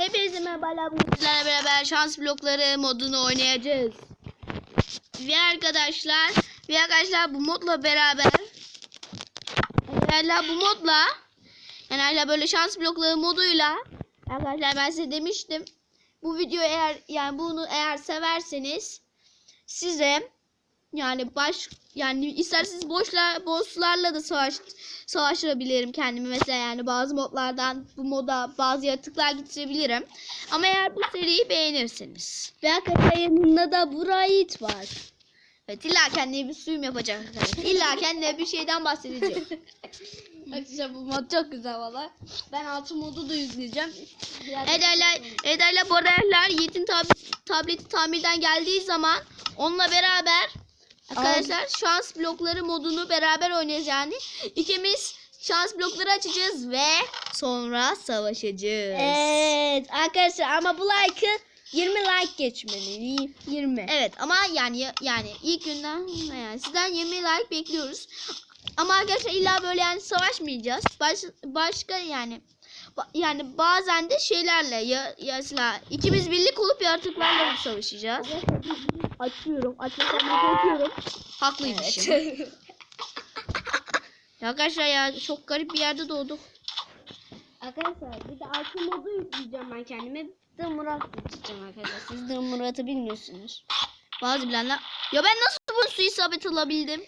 Hepinize. Bugün sizlerle beraber şans blokları modunu oynayacağız. Ve arkadaşlar, ve arkadaşlar bu modla beraber hala bu modla yani hala böyle şans blokları moduyla arkadaşlar ben size demiştim. Bu video eğer yani bunu eğer severseniz size yani baş yani isterseniz boşlar bosslarla da savaş savaşabilirim kendimi mesela yani bazı modlardan bu moda bazı yaratıklar getirebilirim. Ama eğer bu seriyi beğenirseniz. Ve yanında da Bright var. Evet illa kendine bir suyum yapacak. İlla kendine bir şeyden bahsedecek. Arkadaşlar bu mod çok güzel valla. Ben altı modu da yükleyeceğim. Ederler bu arada Yiğit'in tab tableti tamirden geldiği zaman onunla beraber arkadaşlar şans blokları modunu beraber oynayacağız yani. İkimiz şans blokları açacağız ve sonra savaşacağız. Evet arkadaşlar ama bu like'ı 20 like geçmeli. 20. Evet ama yani yani ilk günden yani sizden 20 like bekliyoruz. Ama arkadaşlar illa böyle yani savaşmayacağız. Baş, başka yani yani bazen de şeylerle ya, ya ikimiz birlik olup yaratıklarla savaşacağız. Açıyorum. Açmasam korkuyorum. Haklıymışım. Ya arkadaşlar ya çok garip bir yerde doğduk. arkadaşlar bir de altı modu yükleyeceğim ben kendime. The Murat yükleyeceğim arkadaşlar. Siz The Murat'ı bilmiyorsunuz. Bazı bilenler. Ya ben nasıl bu su isabet alabildim?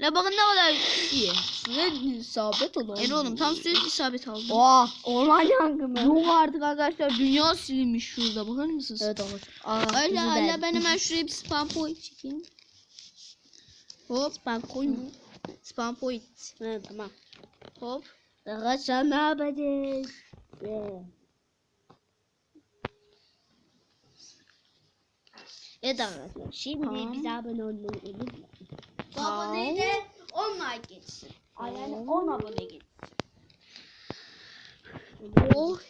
La bakın ne kadar iyi. Size isabet olan. Yani oğlum tam suya isabet aldım. Oha orman yangını. Yok artık arkadaşlar dünya silinmiş şurada bakar mısınız? Evet olur. Öyle hala ben hemen şuraya bir spam point çekeyim. Hop Ben koyayım. spam point. Evet tamam. Hop. Arkadaşlar ne yapacağız? Evet arkadaşlar şimdi bize abone olmayı unutmayın. Bu aboneyi de 10 like geçsin. Ay, Yani 10 abone geçsin. Oh.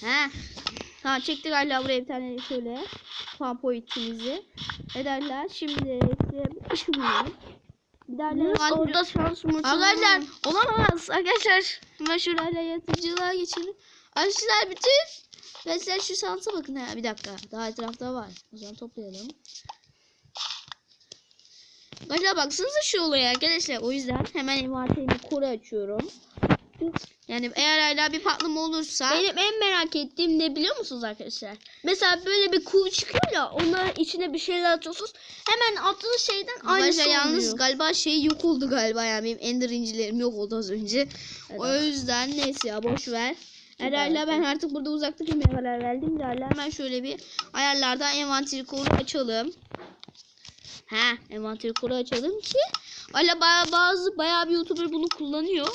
He. Tamam çektik hala buraya bir tane şöyle spam pointimizi. Ederler. Şimdi size bir iş bulalım. Bir derler. Orada şans mı? Arkadaşlar olamaz. Arkadaşlar hemen şurayla yaratıcılığa geçelim. Arkadaşlar bütün mesela şu sansa bakın ha bir dakika. Daha etrafta var. O zaman toplayalım. Arkadaşlar baksanıza şu olaya arkadaşlar. O yüzden hemen envanterimi koru açıyorum. Yani eğer hala bir patlama olursa Benim en merak ettiğim ne biliyor musunuz arkadaşlar? Mesela böyle bir kuğu çıkıyor ya onların içine bir şeyler atıyorsunuz. Hemen attığınız şeyden aynısı Arkadaşlar yalnız galiba şey yok oldu galiba yani benim ender incilerim yok oldu az önce. Evet. O yüzden neyse ya boş ver. Evet. Herhalde ben artık burada uzakta durmaya karar verdim. Herhalde hemen şöyle bir ayarlardan envanteri koru açalım. Ha, envanteri koru açalım ki Hala baya, bazı bayağı bir YouTuber bunu kullanıyor.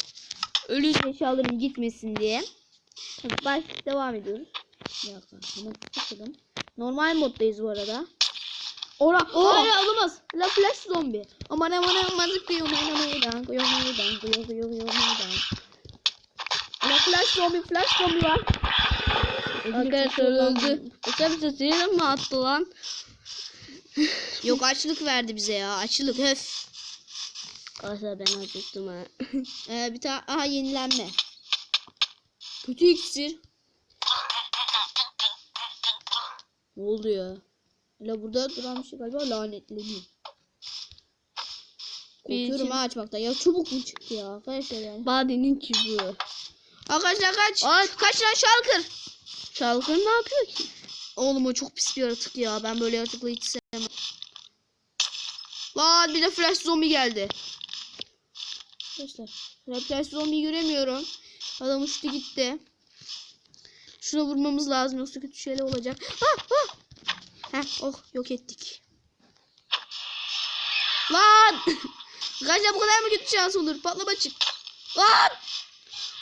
Ölü eşyalarım gitmesin diye. Hadi baş devam ediyoruz. Normal moddayız bu arada. Ora, Oh! hayır olamaz. La flash zombi. Aman aman aman zıplıyor meydan meydan kıyıyor meydan kıyıyor kıyıyor kıyıyor meydan. La flash zombi flash zombi var. Arkadaşlar öldü. Bize sinir mi attı lan? Yok açlık verdi bize ya açlık höf. Arkadaşlar ben acıktım ha. Ee, bir tane aha yenilenme. Kötü iksir. Ne oldu ya? La burada duran bir şey galiba lanetleniyor. Korkuyorum ha açmaktan. Ya çubuk mu çıktı ya arkadaşlar yani. Badenin çubuğu. Arkadaşlar kaç. Ay. Kaç lan şalkır. Şalkır ne yapıyor ki? Oğlum o çok pis bir yaratık ya. Ben böyle yaratıkları hiç sevmem. Lan bir de flash zombi geldi. Arkadaşlar. Flash zombi göremiyorum. Adam uçtu gitti. Şuna vurmamız lazım yoksa kötü şeyler olacak. Ah, ah. Heh, oh yok ettik. Lan! Arkadaşlar bu kadar mı kötü şans olur? Patlama çık. Lan!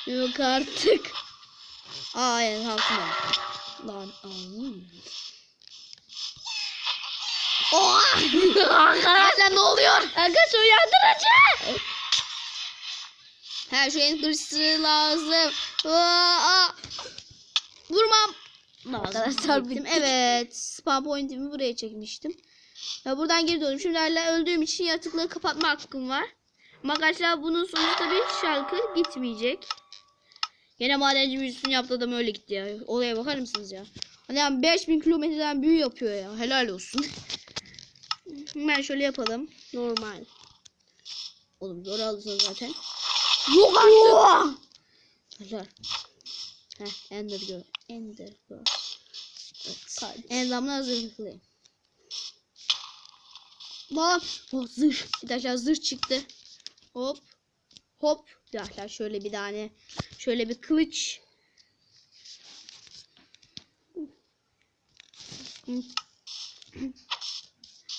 Yok artık. Aa evet altına. Lan ay. Oha! Arkadaşlar ne oluyor? Arkadaşlar uyandıracak. He şu ender'sı lazım. Aa. Vurmam. Arkadaşlar bittik. Evet. Spawn point'imi buraya çekmiştim. Ya buradan geri dönüyorum. Şimdi hala öldüğüm için yaratıkları kapatma hakkım var. Ama arkadaşlar bunun sonucu tabii şarkı gitmeyecek. Gene madenci büyüsünü yaptı adam öyle gitti ya. Olaya bakar mısınız ya? Adam 5000 kilometreden büyü yapıyor ya. Helal olsun. Hemen şöyle yapalım. Normal. Oğlum zor alırsın zaten. Yok artık. Helal. Heh, Ender gör. Ender gör. Evet. Ender'ımla hazırlıklıyım. Lan. Oh, zırh. Bir dakika zırh çıktı. Hop. Hop. Bir dakika şöyle bir tane. Şöyle bir kılıç.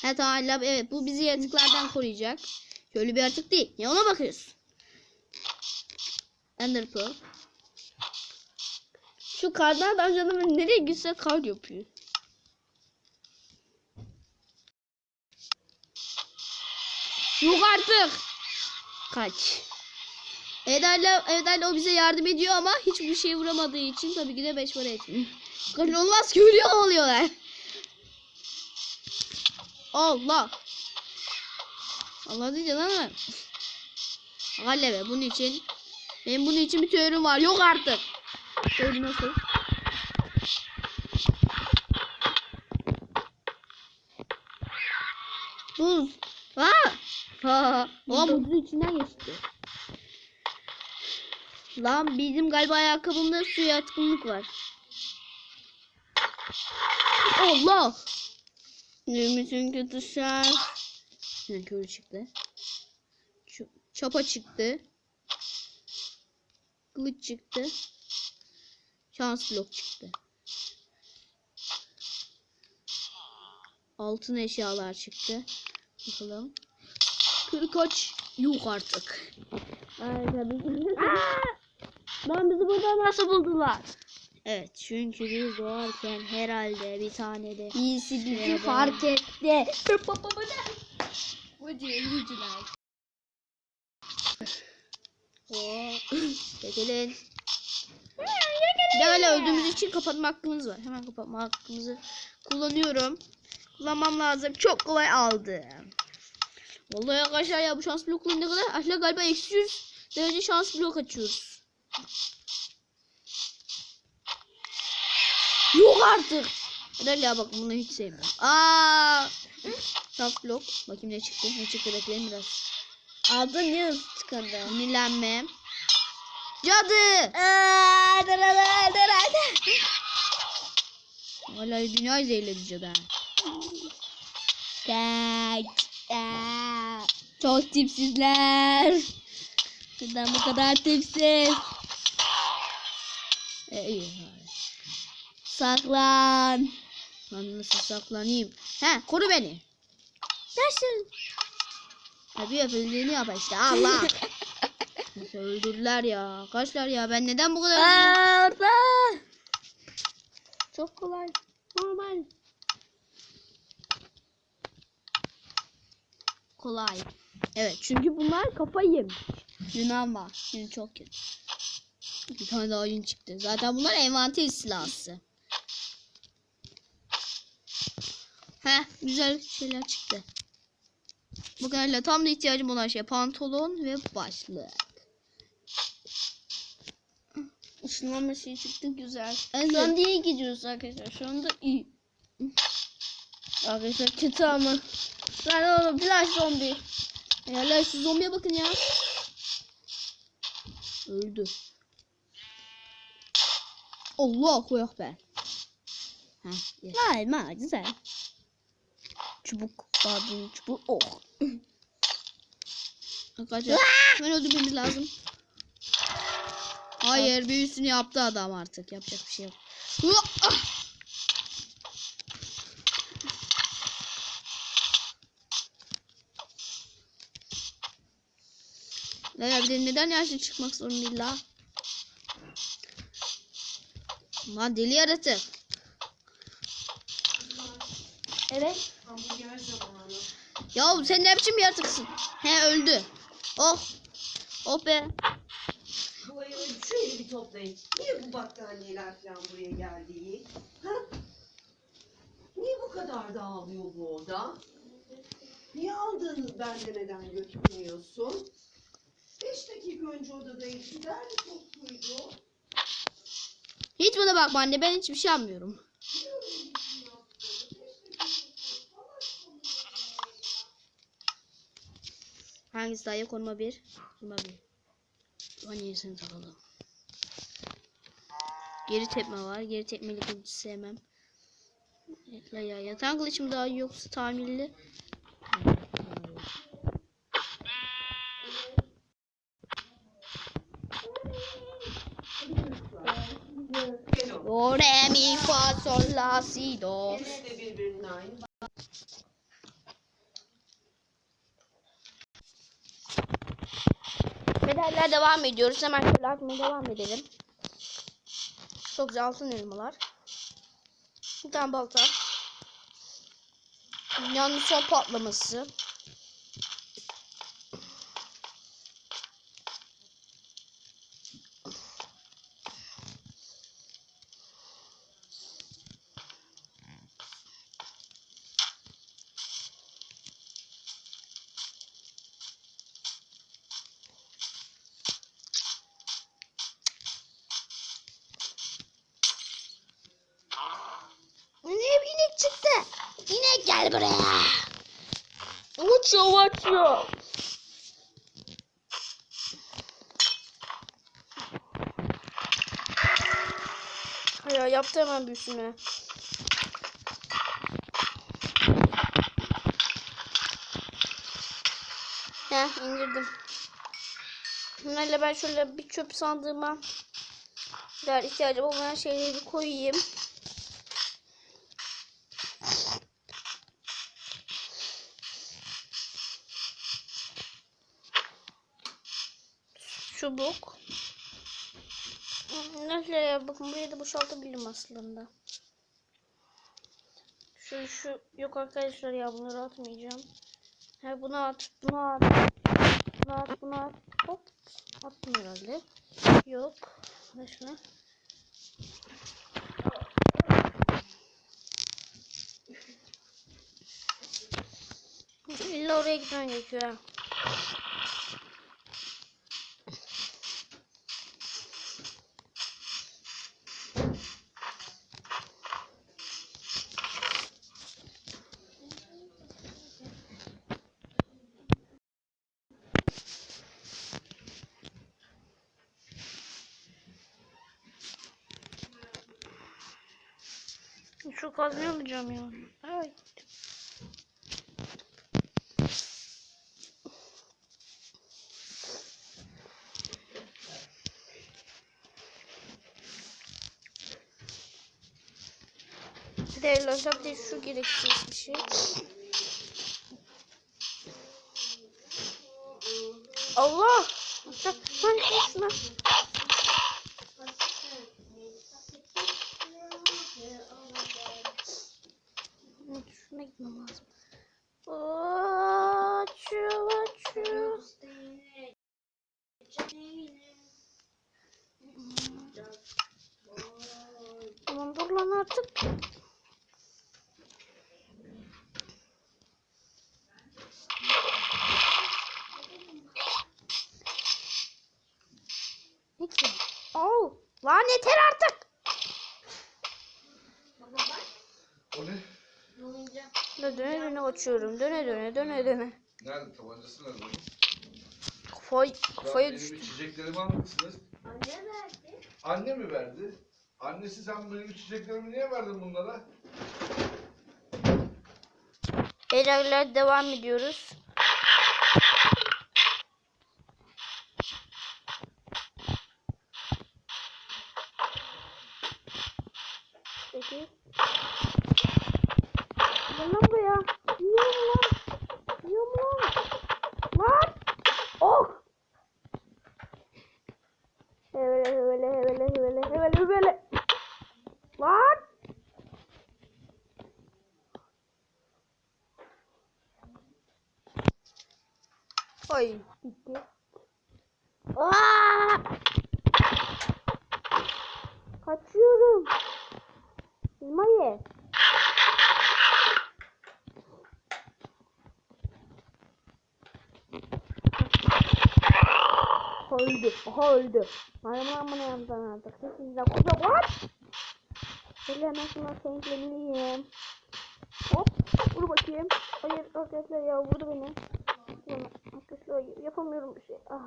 Ha tamam lab evet bu bizi yaratıklardan koruyacak. Şöyle bir yaratık değil. Ya ona bakıyorsun. Ender Pearl. Şu kardan adam canım nereye gitse kar yapıyor. Yok artık. Kaç. Eda'yla Eda'yla o bize yardım ediyor ama hiçbir şey vuramadığı için tabii ki de 5 para etmiyor. Ki ölüyor oluyorlar. Allah. Allah diyeceğiz ama. Galebe bunun için. Benim bunun için bir teorim var. Yok artık. Teori nasıl? Buz. Ha. Ha. Ulan buzun içinden geçti. Lan bizim galiba ayakkabımda suya yatkınlık var. Allah. Ümütün kötü şans. Ne köylü çıktı. Ç- çapa çıktı. Kılıç çıktı. Şans blok çıktı. Altın eşyalar çıktı. Bakalım. Kırkaç. Yok artık. Ay tabii. Lan bizi burada nasıl buldular? Evet çünkü biz doğarken herhalde bir tane de İyisi bizi fark etti. Oo. Çekilin. Bir hala öldüğümüz için kapatma hakkımız var. Hemen kapatma hakkımızı kullanıyorum. Kullanmam lazım. Çok kolay aldım. Vallahi arkadaşlar ya bu şans blokları ne kadar? Arkadaşlar galiba eksi 100 derece şans blok açıyoruz. Yok artık. Helal ya bak bunu hiç sevmiyorum. Aa! Şans blok. Bakayım ne çıktı. Ne çıktı bekleyin biraz. Aldın ya çıkandı. Sinirlenme. Cadı. Vallahi dünyayı zehirledi cadı. Kaç. Çok tipsizler. Neden bu kadar tipsiz? E, iyi. Saklan. Lan nasıl saklanayım? He koru beni. Nasıl? Abi yapıldığını yap işte Allah. Nasıl öldürdüler ya. Kaçlar ya ben neden bu kadar... Orada. Çok kolay. Normal. Kolay. Evet çünkü bunlar kafayı yemiş. Yunan var. Yun çok kötü. Bir tane daha yün çıktı. Zaten bunlar envanter silahı. Heh güzel şeyler çıktı. Bu kadarıyla tam da ihtiyacım olan şey pantolon ve başlık. Işınlanma şey çıktı güzel. Evet. Şu anda iyi gidiyoruz arkadaşlar. Şu anda iyi. Arkadaşlar kötü ama. Lan oğlum flash zombi. Yerler şu zombiye bakın ya. Öldü. Allahu ekber. Heh, yes. Vay ma güzel. Çubuk. Badin çubuk. Oh. Arkadaşlar hemen öldürmemiz lazım. Hayır büyüsünü yaptı adam artık. Yapacak bir şey yok. Ah! Leyla bir de neden yaşlı çıkmak zorunda illa? Lan deli yaratık. Evet. Ya sen ne biçim yaratıksın? He öldü. Oh. Oh be. Bu ayı şöyle bir toplayın. Niye bu battaniyeler falan buraya geldi? Ha? Niye bu kadar dağılıyor bu oda? Niye aldığınız ben demeden götürmüyorsun? Beş dakika önce odadaydı. Derli topluydu. Hiç bana bakma anne ben hiçbir şey yapmıyorum. Hangisi daha iyi? Konuma bir. Konuma bir. Konuma yenisini takalım. Geri tepme var. Geri tepmeli kılıcı sevmem. Ya, yatan kılıçım daha iyi yoksa tamirli. Gel o. Do, re, mi, fa, sol, la, si, do. İkisi de birbirine aynı. Medaller devam ediyoruz. Hemen şöyle atmaya devam edelim. Çok güzel altın elmalar. Bir tane balta. Dünyanın son patlaması. Ne inek çıktı? İnek gel buraya. Uçuyor uçuyor. Ya yaptı hemen büyüsünü. Heh indirdim. Bunlarla ben şöyle bir çöp sandığıma diğer ihtiyacım olmayan şeyleri koyayım. Çubuk. Nasıl? Bakın burayı da boşaltabilirim aslında. Şu şu yok arkadaşlar ya bunları atmayacağım. Ha bunu at, bunu at. Bunu at, bunu at. Hop. Attım herhalde. Yok. Başka. İlla oraya gitmen gerekiyor Şu kazmayı alacağım ya. De arkadaşlar bir de şu gereksiz bir şey. Allah! Lan şuna. Şuna gitmem lazım. Açıyor, açıyor. Tamam dur lan artık. Ne ki? Oh, lan yeter artık. O ne? Döne döne açıyorum. Döne döne döne döne. Nerede tabancası nerede? Kafayı, Ya kafaya benim düştü. içeceklerimi almışsınız. Anne verdi. Anne mi verdi? Annesi sen benim içeceklerimi niye verdin bunlara? Beylerler devam ediyoruz. Peki. Gel lan buraya. Yiyorum lan. Yiyorum lan. Aha öldü. Aha öldü. Bana bana yandan artık. Sesinizden kusura what? Şöyle hemen şuna senklemeliyim. Hop. Vur bakayım. Hayır arkadaşlar ya vurdu beni. Arkadaşlar yapamıyorum bir şey. Ah.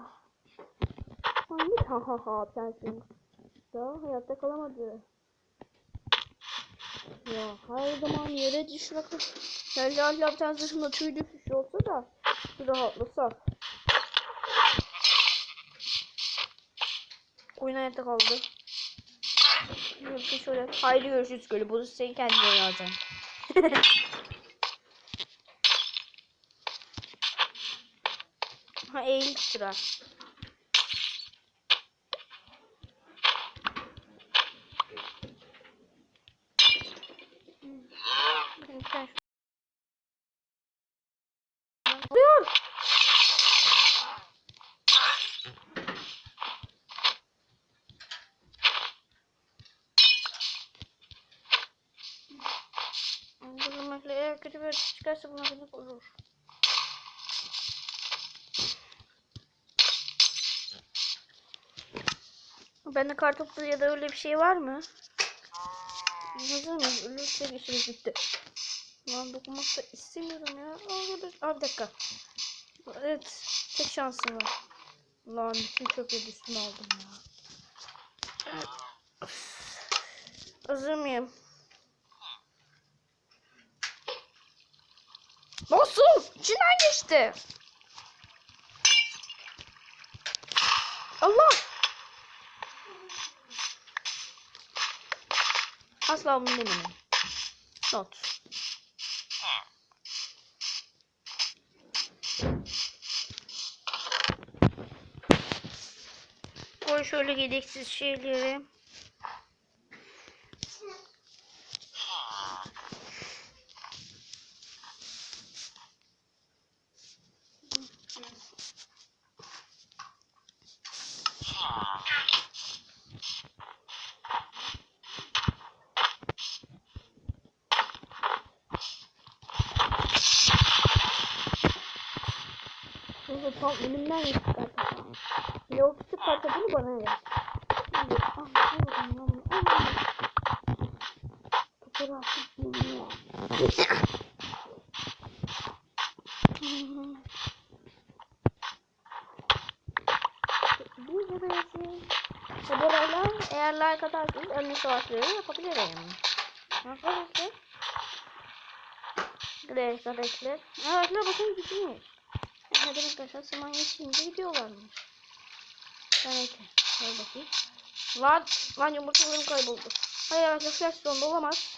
Hangi ha ha ha sensin. Daha hayatta kalamadı. Ya her zaman yere düşmek. Bir tane zırhımda bir şey olsa da bir Oyun hayatta kaldı. Yoksa şöyle haydi görüşürüz böyle. Bu sen kendine yazacaksın. ha eğil sıra. Yeter. Oluyor. Şey çıkarsa buna beni vurur. Bende kartopu ya da öyle bir şey var mı? Hazır mıyız? Ölürse işimiz bitti. Lan dokunmak da istemiyorum ya. Aa, burada. Aa, bir dakika. Evet. Tek şansım var. Lan bütün çöpü üstüne aldım ya. Öf. Hazır mıyım? Nasıl? İçinden geçti. Allah. Asla bunu demeyin. Not. Koy şöyle gereksiz şeyleri. Bunu tam elimden çıkartacağım. Ve o küçük parçasını bana ver. Şimdi, ah. Fotoğrafı bilmiyor. Bir burası. Kadarıyla eğer like atarsanız önlü savaşları yapabilirim. Arkadaşlar. Güzel arkadaşlar. Arkadaşlar bakın gitmiş. Neden arkadaşlar zaman geçince gidiyorlarmış. Evet. Ver bakayım. Lan, lan yumurtalarım kayboldu. Hayır arkadaşlar sonunda olamaz.